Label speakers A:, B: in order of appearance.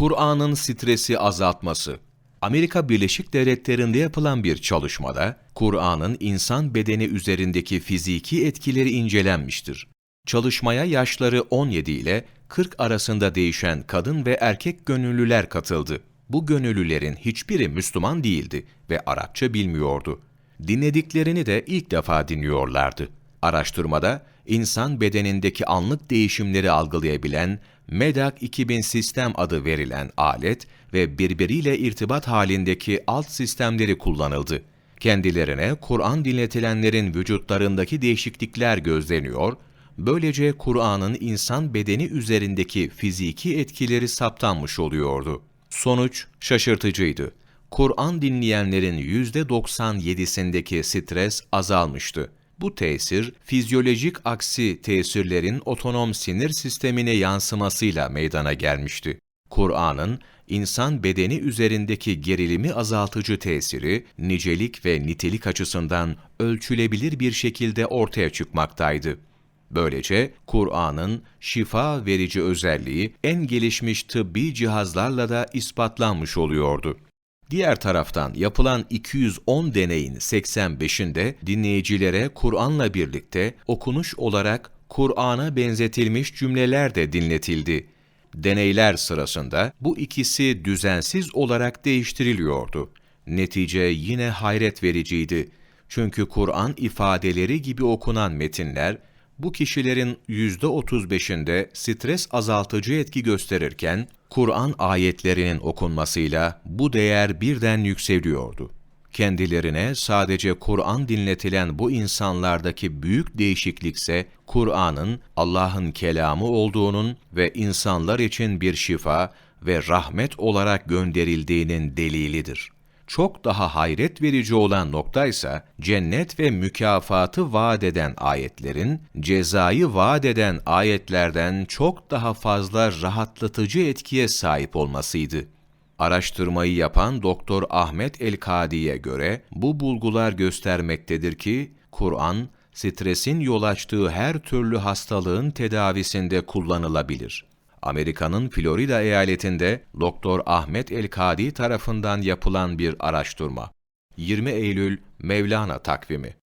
A: Kur'an'ın stresi azaltması. Amerika Birleşik Devletleri'nde yapılan bir çalışmada, Kur'an'ın insan bedeni üzerindeki fiziki etkileri incelenmiştir. Çalışmaya yaşları 17 ile 40 arasında değişen kadın ve erkek gönüllüler katıldı. Bu gönüllülerin hiçbiri Müslüman değildi ve Arapça bilmiyordu. Dinlediklerini de ilk defa dinliyorlardı. Araştırmada insan bedenindeki anlık değişimleri algılayabilen MEDAK 2000 sistem adı verilen alet ve birbiriyle irtibat halindeki alt sistemleri kullanıldı. Kendilerine Kur'an dinletilenlerin vücutlarındaki değişiklikler gözleniyor, böylece Kur'an'ın insan bedeni üzerindeki fiziki etkileri saptanmış oluyordu. Sonuç şaşırtıcıydı. Kur'an dinleyenlerin %97'sindeki stres azalmıştı. Bu tesir, fizyolojik aksi tesirlerin otonom sinir sistemine yansımasıyla meydana gelmişti. Kur'an'ın insan bedeni üzerindeki gerilimi azaltıcı tesiri, nicelik ve nitelik açısından ölçülebilir bir şekilde ortaya çıkmaktaydı. Böylece Kur'an'ın şifa verici özelliği en gelişmiş tıbbi cihazlarla da ispatlanmış oluyordu. Diğer taraftan yapılan 210 deneyin 85'inde dinleyicilere Kur'an'la birlikte okunuş olarak Kur'an'a benzetilmiş cümleler de dinletildi. Deneyler sırasında bu ikisi düzensiz olarak değiştiriliyordu. Netice yine hayret vericiydi. Çünkü Kur'an ifadeleri gibi okunan metinler bu kişilerin %35'inde stres azaltıcı etki gösterirken, Kur'an ayetlerinin okunmasıyla bu değer birden yükseliyordu. Kendilerine sadece Kur'an dinletilen bu insanlardaki büyük değişiklikse, Kur'an'ın Allah'ın kelamı olduğunun ve insanlar için bir şifa ve rahmet olarak gönderildiğinin delilidir çok daha hayret verici olan nokta ise cennet ve mükafatı vaat eden ayetlerin cezayı vaat eden ayetlerden çok daha fazla rahatlatıcı etkiye sahip olmasıydı. Araştırmayı yapan Doktor Ahmet El-Kadi'ye göre bu bulgular göstermektedir ki Kur'an stresin yol açtığı her türlü hastalığın tedavisinde kullanılabilir. Amerika'nın Florida eyaletinde Doktor Ahmet El-Kadi tarafından yapılan bir araştırma. 20 Eylül Mevlana takvimi